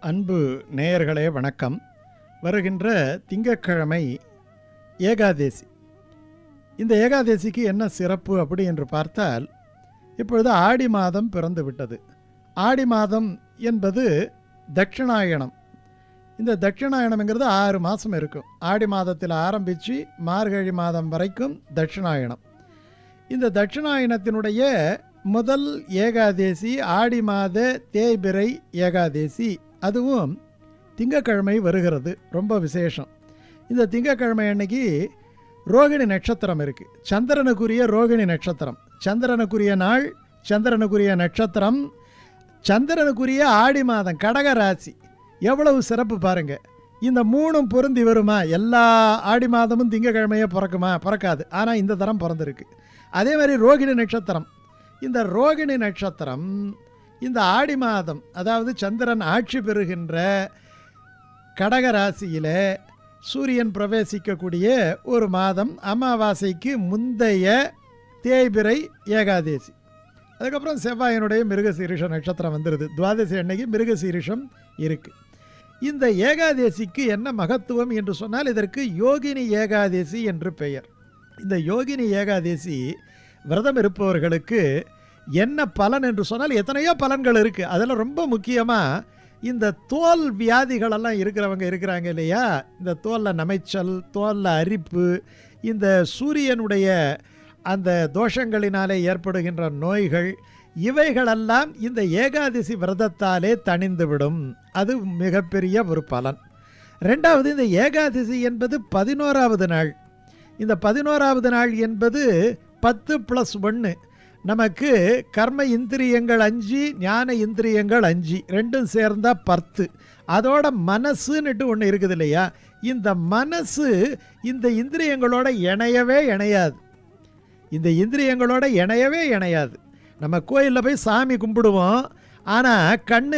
அன்பு நேயர்களே வணக்கம். வருகின்ற திங்கட்கிழமை ஏகாதேசி. இந்த ஏகாதேசிக்கு என்ன சிறப்பு அப்படி என்று பார்த்தால் இப்பொழுது ஆடி மாதம் பிறந்து விட்டது ஆடி மாதம் என்பது தட்சிணாயணம். இந்த தட்சிணாயணம்ங்கிறது ஆறு மாதம் இருக்கும். ஆடி மாதத்தில் ஆரம்பித்து மார்கழி மாதம் வரைக்கும் தட்சிணாயணம். இந்த தட்சிணாயணத்தினுடைய முதல் ஏகாதேசி ஆடி மாத தேய்பிரை ஏகாதேசி. அதுவும் திங்கக்கிழமை வருகிறது. ரொம்ப விசேஷம். இந்த திங்கக்கிழமை அன்னைக்கு ரோகிணி நட்சத்திரம் இருக்குது சந்திரனுக்குரிய ரோகிணி நட்சத்திரம். சந்திரனுக்குரிய நாள் சந்திரனுக்குரிய நட்சத்திரம் சந்திரனுக்குரிய ஆடி மாதம் கடக ராசி. எவ்வளவு சிறப்பு பாருங்க. இந்த மூணும் பொருந்தி வருமா? எல்லா ஆடி மாதமும் திங்கக்கிழமையே பிறக்குமா? பிறக்காது. ஆனால் இந்த தரம் பிறந்திருக்கு. அதே மாதிரி ரோகிணி நட்சத்திரம். இந்த ரோகிணி நட்சத்திரம் இந்த ஆடி மாதம் அதாவது சந்திரன் ஆட்சி பெறுகின்ற கடக ராசியில் சூரியன் பிரவேசிக்கக்கூடிய ஒரு மாதம் அமாவாசைக்கு முந்தைய தேய்பிறை ஏகாதேசி. அதுக்கப்புறம் செவ்வாயினுடைய மிருகசீரிஷ நட்சத்திரம் வந்துடுது துவாதசி அன்னைக்கு மிருகசீரிஷம் இருக்குது இந்த ஏகாதேசிக்கு என்ன மகத்துவம் என்று சொன்னால் இதற்கு யோகினி ஏகாதேசி என்று பெயர். இந்த யோகினி ஏகாதேசி விரதம் இருப்பவர்களுக்கு என்ன பலன் என்று சொன்னால் எத்தனையோ பலன்கள் இருக்குது அதில் ரொம்ப முக்கியமாக இந்த தோல் வியாதிகளெல்லாம் இருக்கிறவங்க இருக்கிறாங்க இல்லையா? இந்த தோலில் நமைச்சல் தோலில் அரிப்பு இந்த சூரியனுடைய அந்த தோஷங்களினாலே ஏற்படுகின்ற நோய்கள் இவைகளெல்லாம் இந்த ஏகாதசி விரதத்தாலே தணிந்துவிடும். அது மிகப்பெரிய ஒரு பலன். ரெண்டாவது இந்த ஏகாதசி என்பது பதினோராவது நாள். இந்த பதினோராவது நாள் என்பது பத்து ப்ளஸ் ஒன்று நமக்கு கர்ம இந்திரியங்கள் அஞ்சு ஞான இந்திரியங்கள் அஞ்சு ரெண்டும் சேர்ந்தால் பத்து. அதோட மனசுன்னுட்டு ஒன்று இருக்குது இல்லையா? இந்த மனசு இந்த இந்திரியங்களோட இணையவே இணையாது. இந்த இந்திரியங்களோட இணையவே இணையாது. நம்ம கோயிலில் போய் சாமி கும்பிடுவோம். ஆனால் கண்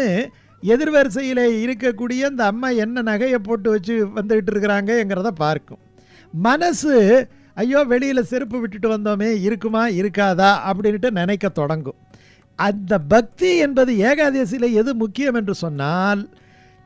எதிர்வரிசையில் இருக்கக்கூடிய இந்த அம்மா என்ன நகையை போட்டு வச்சு வந்துக்கிட்டு இருக்கிறாங்கங்கிறத பார்க்கும். மனசு ஐயோ வெளியில் செருப்பு விட்டுட்டு வந்தோமே இருக்குமா இருக்காதா அப்படின்ட்டு நினைக்க தொடங்கும். அந்த பக்தி என்பது ஏகாதசியில் எது முக்கியம் என்று சொன்னால்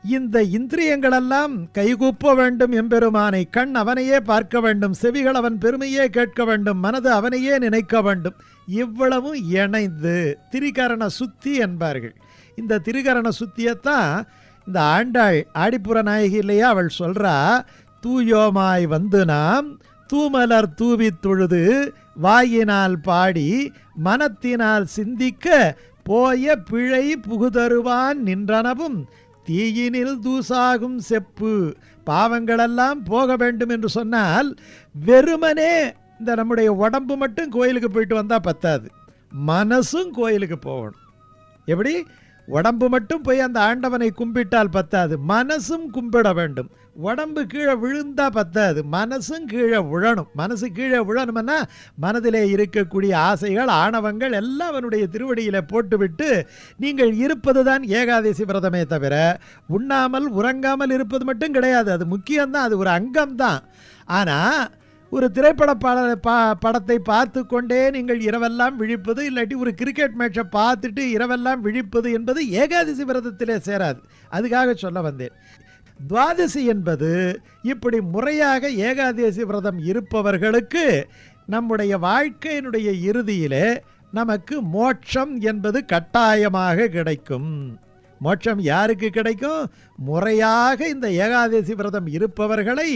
இந்த இந்திரியங்களெல்லாம் கைகூப்ப வேண்டும் எம்பெருமானை கண் அவனையே பார்க்க வேண்டும் செவிகள் அவன் பெருமையே கேட்க வேண்டும் மனது அவனையே நினைக்க வேண்டும் இவ்வளவும் இணைந்து திரிகரண சுத்தி என்பார்கள். இந்த திரிகரண சுத்தியைத்தான் இந்த ஆண்டாள் ஆடிப்புற நாயகி இல்லையா அவள் சொல்கிறா தூயோமாய் வந்து நாம் தூமலர் தூவித் தொழுது வாயினால் பாடி மனத்தினால் சிந்திக்க போய பிழை புகுதருவான் நின்றனவும் தீயினில் தூசாகும் செப்பு. பாவங்களெல்லாம் போக வேண்டும் என்று சொன்னால் வெறுமனே இந்த நம்முடைய உடம்பு மட்டும் கோயிலுக்கு போயிட்டு வந்தால் பத்தாது. மனசும் கோயிலுக்கு போகணும். எப்படி? உடம்பு மட்டும் போய் அந்த ஆண்டவனை கும்பிட்டால் பத்தாது மனசும் கும்பிட வேண்டும். உடம்பு கீழே விழுந்தா பத்தாது மனசும் கீழே விழணும் மனசு கீழே விழணும்னா மனதிலே இருக்கக்கூடிய ஆசைகள் ஆணவங்கள் எல்லாம் அவனுடைய திருவடியில் போட்டுவிட்டு நீங்கள் இருப்பது தான் ஏகாதசி விரதமே தவிர உண்ணாமல் உறங்காமல் இருப்பது மட்டும் கிடையாது. அது முக்கியம்தான் அது ஒரு அங்கம்தான். ஆனால் ஒரு திரைப்பட பாட பா படத்தை பார்த்து கொண்டே நீங்கள் இரவெல்லாம் விழிப்பது இல்லாட்டி ஒரு கிரிக்கெட் மேட்சை பார்த்துட்டு இரவெல்லாம் விழிப்பது என்பது ஏகாதசி விரதத்திலே சேராது. அதுக்காக சொல்ல வந்தேன். துவாதசி என்பது இப்படி முறையாக ஏகாதசி விரதம் இருப்பவர்களுக்கு நம்முடைய வாழ்க்கையினுடைய இறுதியிலே நமக்கு மோட்சம் என்பது கட்டாயமாக கிடைக்கும். மோட்சம் யாருக்கு கிடைக்கும்? முறையாக இந்த ஏகாதசி விரதம் இருப்பவர்களை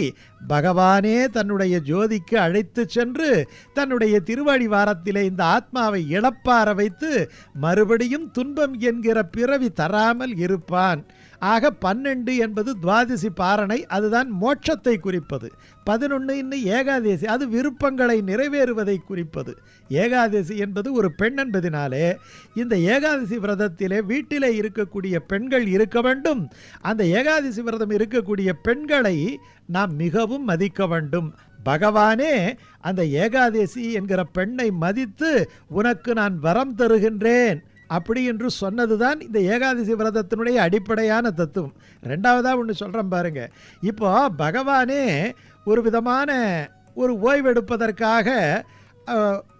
பகவானே தன்னுடைய ஜோதிக்கு அழைத்து சென்று தன்னுடைய திருவடி வாரத்திலே இந்த ஆத்மாவை இழப்பார வைத்து மறுபடியும் துன்பம் என்கிற பிறவி தராமல் இருப்பான். ஆக பன்னெண்டு என்பது துவாதசி பாரணை அதுதான் மோட்சத்தை குறிப்பது. பதினொன்று இன்னும் ஏகாதேசி அது விருப்பங்களை நிறைவேறுவதை குறிப்பது. ஏகாதசி என்பது ஒரு பெண் என்பதினாலே இந்த ஏகாதசி விரதத்திலே வீட்டிலே இருக்கக்கூடிய பெண்கள் இருக்க வேண்டும். அந்த ஏகாதசி விரதம் இருக்கக்கூடிய பெண்களை நாம் மிகவும் மதிக்க வேண்டும். பகவானே அந்த ஏகாதசி என்கிற பெண்ணை மதித்து உனக்கு நான் வரம் தருகின்றேன். அப்படி என்று சொன்னதுதான் இந்த ஏகாதசி விரதத்தினுடைய அடிப்படையான தத்துவம். ரெண்டாவதாக ஒன்று சொல்கிறேன் பாருங்க. இப்போ பகவானே ஒரு விதமான ஒரு ஓய்வெடுப்பதற்காக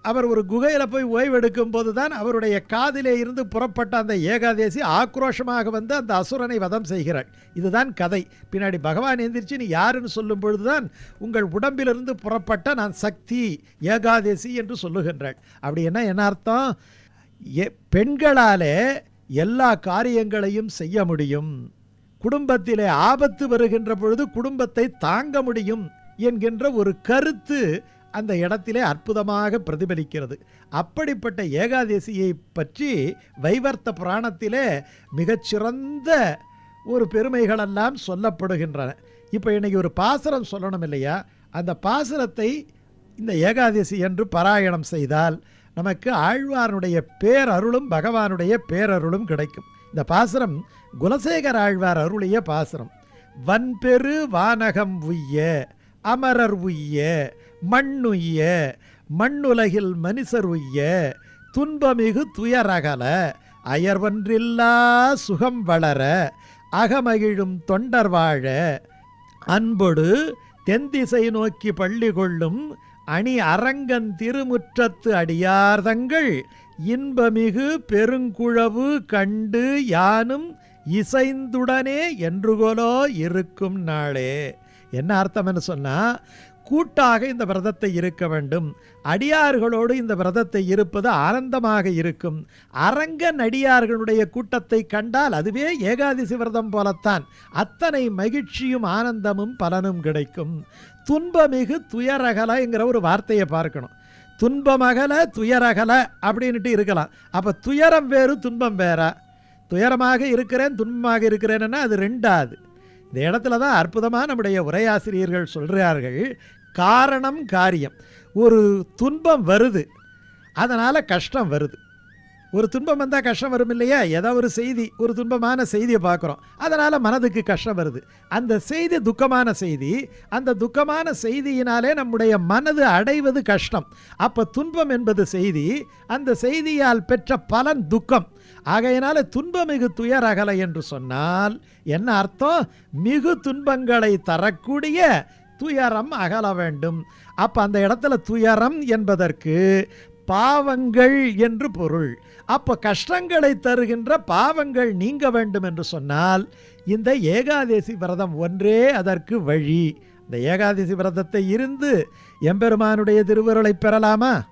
அவர் ஒரு குகையில் போய் ஓய்வெடுக்கும் போது தான் அவருடைய காதிலே இருந்து புறப்பட்ட அந்த ஏகாதேசி ஆக்ரோஷமாக வந்து அந்த அசுரனை வதம் செய்கிறாள். இதுதான் கதை. பின்னாடி பகவான் எந்திரிச்சு நீ யாருன்னு சொல்லும் பொழுதுதான் உங்கள் உடம்பிலிருந்து புறப்பட்ட நான் சக்தி ஏகாதேசி என்று சொல்லுகின்றாள். அப்படி என்ன என்ன அர்த்தம்? பெண்களாலே எல்லா காரியங்களையும் செய்ய முடியும். குடும்பத்திலே ஆபத்து வருகின்ற பொழுது குடும்பத்தை தாங்க முடியும் என்கின்ற ஒரு கருத்து அந்த இடத்திலே அற்புதமாக பிரதிபலிக்கிறது. அப்படிப்பட்ட ஏகாதேசியை பற்றி வைவர்த்த புராணத்திலே மிகச்சிறந்த ஒரு பெருமைகளெல்லாம் சொல்லப்படுகின்றன. இப்போ இன்றைக்கி ஒரு பாசுரம் சொல்லணும் இல்லையா? அந்த பாசுரத்தை இந்த ஏகாதசி என்று பாராயணம் செய்தால் நமக்கு ஆழ்வாருடைய பேரருளும் பகவானுடைய பேரருளும் கிடைக்கும். இந்த பாசுரம் குலசேகர ஆழ்வார் அருளிய பாசுரம். வன்பெரு வானகம் உய்ய அமரர் உய்ய மண்ணுய்ய மண்ணுலகில் மனுஷர் உய்ய துன்பமிகு துயரகல அயர்வன்றில்லா சுகம் வளர அகமகிழும் தொண்டர் வாழ அன்பொடு தென்திசை நோக்கி பள்ளி கொள்ளும் அணி அரங்கன் திருமுற்றத்து அடியார்தங்கள் இன்பமிகு பெருங்குழவு கண்டு யானும் இசைந்துடனே என்றுகோலோ இருக்கும் நாளே. என்ன அர்த்தம்னு சொன்னா கூட்டாக இந்த விரதத்தை இருக்க வேண்டும். அடியார்களோடு இந்த விரதத்தை இருப்பது ஆனந்தமாக இருக்கும். அரங்க நடிகார்களுடைய கூட்டத்தை கண்டால் அதுவே ஏகாதசி விரதம் போலத்தான். அத்தனை மகிழ்ச்சியும் ஆனந்தமும் பலனும் கிடைக்கும். துன்பமிகு துயரகலங்கிற ஒரு வார்த்தையை பார்க்கணும். துன்பமகல துயரகல அப்படின்ட்டு இருக்கலாம். அப்போ துயரம் வேறு துன்பம் வேற. துயரமாக இருக்கிறேன் துன்பமாக இருக்கிறேன்னா அது ரெண்டாவது இந்த இடத்துல தான் அற்புதமாக நம்முடைய உரையாசிரியர்கள் சொல்கிறார்கள் காரணம் காரியம். ஒரு துன்பம் வருது அதனால் கஷ்டம் வருது. ஒரு துன்பம் வந்தால் கஷ்டம் வரும் இல்லையா? ஏதோ ஒரு செய்தி ஒரு துன்பமான செய்தியை பார்க்குறோம் அதனால் மனதுக்கு கஷ்டம் வருது. அந்த செய்தி துக்கமான செய்தி அந்த துக்கமான செய்தியினாலே நம்முடைய மனது அடைவது கஷ்டம். அப்போ துன்பம் என்பது செய்தி அந்த செய்தியால் பெற்ற பலன் துக்கம். ஆகையினால துன்பமிகு துயர் அகல என்று சொன்னால் என்ன அர்த்தம்? மிகு துன்பங்களை தரக்கூடிய துயரம் அகல வேண்டும். அப்போ அந்த இடத்துல துயரம் என்பதற்கு பாவங்கள் என்று பொருள். அப்போ கஷ்டங்களை தருகின்ற பாவங்கள் நீங்க வேண்டும் என்று சொன்னால் இந்த ஏகாதேசி விரதம் ஒன்றே அதற்கு வழி. இந்த ஏகாதசி விரதத்தை இருந்து எம்பெருமானுடைய திருவருளை பெறலாமா?